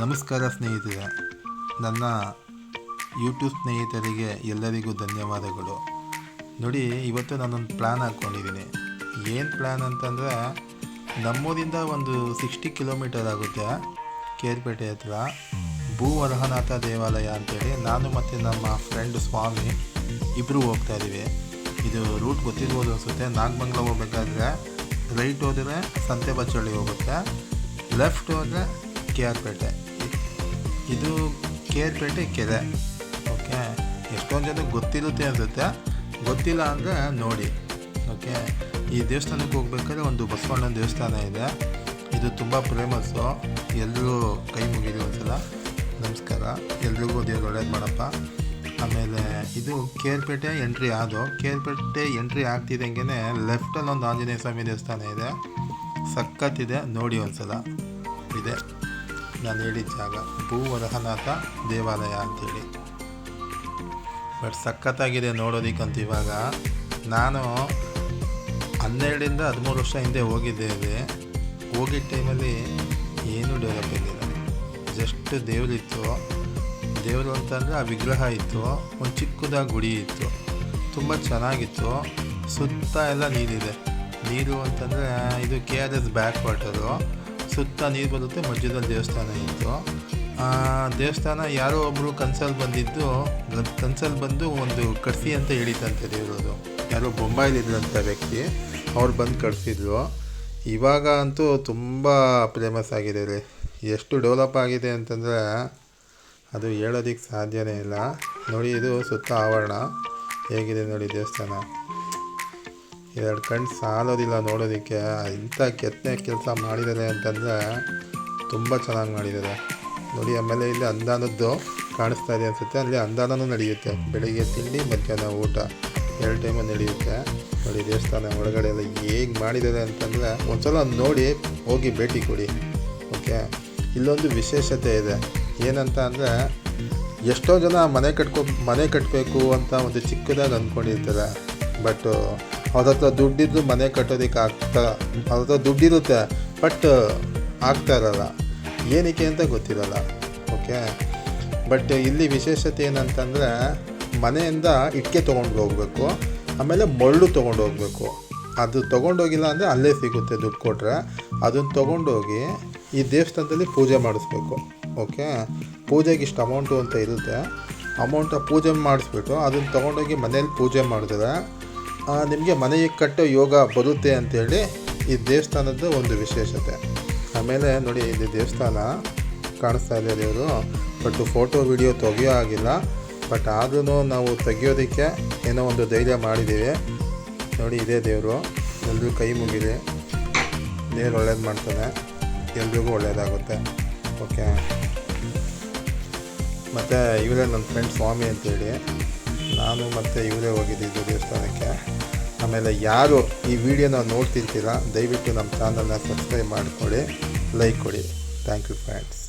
ನಮಸ್ಕಾರ ಸ್ನೇಹಿತರೆ. ನನ್ನ ಯೂಟ್ಯೂಬ್ ಸ್ನೇಹಿತರಿಗೆ ಎಲ್ಲರಿಗೂ ಧನ್ಯವಾದಗಳು. ನೋಡಿ, ಇವತ್ತು ನಾನೊಂದು ಪ್ಲ್ಯಾನ್ ಹಾಕ್ಕೊಂಡಿದ್ದೀನಿ ಏನು ಪ್ಲ್ಯಾನ್ ಅಂತಂದರೆ, ನಮ್ಮೂರಿಂದ ಒಂದು ಸಿಕ್ಸ್ಟಿ ಕಿಲೋಮೀಟರ್ ಆಗುತ್ತೆ ಕೇರ್ಪೇಟೆ ಹತ್ರ. ಭೂವರಹನಾಥ ದೇವಾಲಯ ಅಂತೇಳಿ ನಾನು ಮತ್ತು ನಮ್ಮ ಫ್ರೆಂಡ್ ಸ್ವಾಮಿ ಇಬ್ಬರು ಹೋಗ್ತಾ ಇದ್ದೀವಿ. ಇದು ರೂಟ್ ಗೊತ್ತಿರ್ಬೋದು ಅನಿಸುತ್ತೆ. ನಾಗಮಂಗ್ಲ ಹೋಗ್ಬೇಕಾದ್ರೆ ರೈಟ್ ಹೋದರೆ ಸಂತೆ ಬಚ್ಚಳ್ಳಿ ಹೋಗುತ್ತೆ. ಲೆಫ್ಟ್ ಹೋದರೆ ಕೆ ಆರ್ ಪೇಟೆ ಇದು ಕೆ ಆರ್ ಪೇಟೆ ಕೆರೆ. ಓಕೆ? ಎಷ್ಟೊಂದು ಜನ ಗೊತ್ತಿರುತ್ತೆ ಅನಿಸುತ್ತೆ? ಗೊತ್ತಿಲ್ಲ ಅಂದರೆ ನೋಡಿ. ಓಕೆ? ಈ ದೇವಸ್ಥಾನಕ್ಕೆ ಹೋಗ್ಬೇಕಾದ್ರೆ ಒಂದು ಬಸವಣ್ಣನ ದೇವಸ್ಥಾನ ಇದೆ. ಇದು ತುಂಬ ಫೇಮಸ್ಸು ಎಲ್ಲರೂ ಕೈ ಮುಗಿದು ಒಂದ್ಸಲ. ನಮಸ್ಕಾರ. ಎಲ್ರಿಗೂ ದೇವ್ರು ಒಳ್ಳೇದು ಮಾಡಪ್ಪ. ಆಮೇಲೆ ಇದು ಕೇರ್ಪೇಟೆ ಎಂಟ್ರಿ ಆದು ಕೇರ್ಪೇಟೆ ಎಂಟ್ರಿ ಆಗ್ತಿದ್ದಂಗೆ ಲೆಫ್ಟಲ್ಲಿ ಒಂದು ಆಂಜನೇಯ ಸ್ವಾಮಿ ದೇವಸ್ಥಾನ ಇದೆ. ಸಖತ್ತಿದೆ ನೋಡಿ ಒಂದ್ಸಲ. ಇದೆ. ನಾನು ಹೇಳಿದ ಜಾಗ ಭೂವರಹನಾಥ ದೇವಾಲಯ ಅಂತೇಳಿ. ಬಟ್ ಸಖತ್ತಾಗಿದೆ ನೋಡೋದಕ್ಕಂತ ಇವಾಗ. ನಾನು ಹನ್ನೆರಡರಿಂದ ಹದಿಮೂರು ವರ್ಷ ಹಿಂದೆ ಹೋಗಿದ್ದೆ ಇದೆ. ಹೋಗಿದ್ದ ಟೈಮಲ್ಲಿ ಏನೂ ಡೆವಲಪ್ ಇರಲಿಲ್ಲ. ಜಸ್ಟ್ ದೇವರಿತ್ತು. ದೇವರು ಅಂತಂದರೆ ಆ ವಿಗ್ರಹ ಇತ್ತು, ಒಂದು ಚಿಕ್ಕದಾಗಿ ಗುಡಿ ಇತ್ತು. ತುಂಬ ಚೆನ್ನಾಗಿತ್ತು. ಸುತ್ತ ಎಲ್ಲ ನೀರಿದೆ. ನೀರು ಅಂತಂದರೆ ಇದು K R S back water. ಸುತ್ತ ನೀರು ಬರುತ್ತೆ, ಮಧ್ಯದಲ್ಲಿ ದೇವಸ್ಥಾನ ಇತ್ತು. ದೇವಸ್ಥಾನ ಯಾರೋ ಒಬ್ಬರು ಕನ್ಸಲ್ಲಿ ಬಂದಿದ್ದು ಕನ್ಸಲ್ಲಿ ಬಂದು ಒಂದು ಕಟ್ಸಿ ಅಂತ ಹೇಳಿದಂತೆ ದೇವರದು. ಯಾರೋ ಬೊಂಬಾಯಿಲಿದ್ರಂಥ ವ್ಯಕ್ತಿ, ಅವ್ರು ಬಂದು ಕಟ್ಸಿದ್ರು ಇವಾಗ ಅಂತೂ ತುಂಬ ಫೇಮಸ್ ಆಗಿದೆ ರೀ. ಎಷ್ಟು ಡೆವಲಪ್ ಆಗಿದೆ ಅಂತಂದರೆ, ಅದು ಹೇಳೋದಕ್ಕೆ ಸಾಧ್ಯವೇ ಇಲ್ಲ. ನೋಡಿ, ಇದು ಸುತ್ತ ಆವರಣ. ಹೇಗಿದೆ ನೋಡಿ ದೇವಸ್ಥಾನ. ಎರಡು ಕಣ್ಣು ಸಾಲೋದಿಲ್ಲ ನೋಡೋದಕ್ಕೆ. ಇಂಥ ಕೆತ್ತನೆ ಕೆಲಸ ಮಾಡಿದ್ದಾರೆ ಅಂತಂದರೆ ತುಂಬ ಚೆನ್ನಾಗಿ ಮಾಡಿದ್ದಾರೆ ನೋಡಿ, ಆಮೇಲೆ ಇಲ್ಲಿ ಅಂದಾನದ್ದು ಕಾಣಿಸ್ತಾ ಇದೆ ಅನಿಸುತ್ತೆ. ಅಲ್ಲಿ ಅಂದಾನೂ ನಡೆಯುತ್ತೆ. ಬೆಳಿಗ್ಗೆ ತಿಂಡಿ, ಮಧ್ಯಾಹ್ನ ಊಟ. ಎರಡು ಟೈಮು ನಡೆಯುತ್ತೆ. ನೋಡಿ, ದೇವಸ್ಥಾನ ಒಳಗಡೆ ಎಲ್ಲ ಹೇಗೆ ಮಾಡಿದ್ದಾರೆ ಅಂತಂದರೆ ಒಂದ್ಸಲ ನೋಡಿ, ಹೋಗಿ ಭೇಟಿ ಕೊಡಿ. ಓಕೆ? ಇಲ್ಲೊಂದು ವಿಶೇಷತೆ ಇದೆ. ಏನಂತ ಅಂದರೆ, ಎಷ್ಟೋ ಜನ ಮನೆ ಕಟ್ಕೊ ಮನೆ ಕಟ್ಟಬೇಕು ಅಂತ ಒಂದು ಚಿಕ್ಕದಾಗಿ ಅಂದ್ಕೊಂಡಿರ್ತಾರೆ ಬಟ್ ಅವ್ರ ಹತ್ರ ದುಡ್ಡಿದ್ದು ಮನೆ ಕಟ್ಟೋದಕ್ಕೆ ಆಗ್ತಾ ಅವ್ರ ಹತ್ರ ದುಡ್ಡಿರುತ್ತೆ ಬಟ್ ಆಗ್ತಾ ಇರಲ್ಲ. ಏನಕ್ಕೆ ಅಂತ ಗೊತ್ತಿರಲ್ಲ ಓಕೆ ಬಟ್ ಇಲ್ಲಿ ವಿಶೇಷತೆ ಏನಂತಂದರೆ, ಮನೆಯಿಂದ ಇಟ್ಟಿಗೆ ತೊಗೊಂಡು ಹೋಗಬೇಕು, ಆಮೇಲೆ ಮರಳು ತೊಗೊಂಡು ಹೋಗಬೇಕು. ಅದು ತೊಗೊಂಡೋಗಿಲ್ಲ ಅಂದರೆ ಅಲ್ಲೇ ಸಿಗುತ್ತೆ ದುಡ್ಡು ಕೊಟ್ಟರೆ ಅದನ್ನು ತೊಗೊಂಡೋಗಿ ಈ ದೇವಸ್ಥಾನದಲ್ಲಿ ಪೂಜೆ ಮಾಡಿಸ್ಬೇಕು ಓಕೆ ಪೂಜೆಗೆ ಇಷ್ಟು ಅಮೌಂಟು ಅಂತ ಇರುತ್ತೆ. ಅಮೌಂಟ ಪೂಜೆ ಮಾಡಿಸ್ಬಿಟ್ಟು ಅದನ್ನು ತೊಗೊಂಡೋಗಿ ಮನೇಲಿ ಪೂಜೆ ಮಾಡಿದ್ರೆ ನಿಮಗೆ ಮನೆಗೆ ಕಟ್ಟೋ ಯೋಗ ಬರುತ್ತೆ ಅಂತೇಳಿ ಈ ದೇವಸ್ಥಾನದ ಒಂದು ವಿಶೇಷತೆ. ಆಮೇಲೆ ನೋಡಿ ಇದು ದೇವಸ್ಥಾನ ಕಾಣಿಸ್ತಾ ಇದೆ ದೇವರು. ಬಟ್ ಫೋಟೋ, ವಿಡಿಯೋ ತೆಗಿಯೋ ಆಗಿಲ್ಲ ಬಟ್ ಆದ್ರೂ ನಾವು ತೆಗಿಯೋದಕ್ಕೆ ಏನೋ ಒಂದು ಧೈರ್ಯ ಮಾಡಿದ್ದೀವಿ. ನೋಡಿ, ಇದೇ ದೇವರು. ಎಲ್ಲರೂ ಕೈ ಮುಗಿದೆ ದೇವ್ರು ಒಳ್ಳೇದು ಮಾಡ್ತಾನೆ. ಎಲ್ರಿಗೂ ಒಳ್ಳೆಯದಾಗುತ್ತೆ ಓಕೆ. ಮತ್ತು ಇವರೇ ನನ್ನ ಫ್ರೆಂಡ್ ಸ್ವಾಮಿ ಅಂತೇಳಿ. ನಾನು ಮತ್ತು ಇವರೇ ಹೋಗಿದ್ದಿದ್ದು ದೇವಸ್ಥಾನಕ್ಕೆ. ಆಮೇಲೆ ಯಾರು ಈ ವಿಡಿಯೋನ ನೋಡ್ತಿರ್ತೀರ, ದಯವಿಟ್ಟು ನಮ್ಮ ಚಾನಲ್ನ ಸಬ್ಸ್ಕ್ರೈಬ್ ಮಾಡಿಕೊಡಿ ಲೈಕ್ ಕೊಡಿ. Thank you friends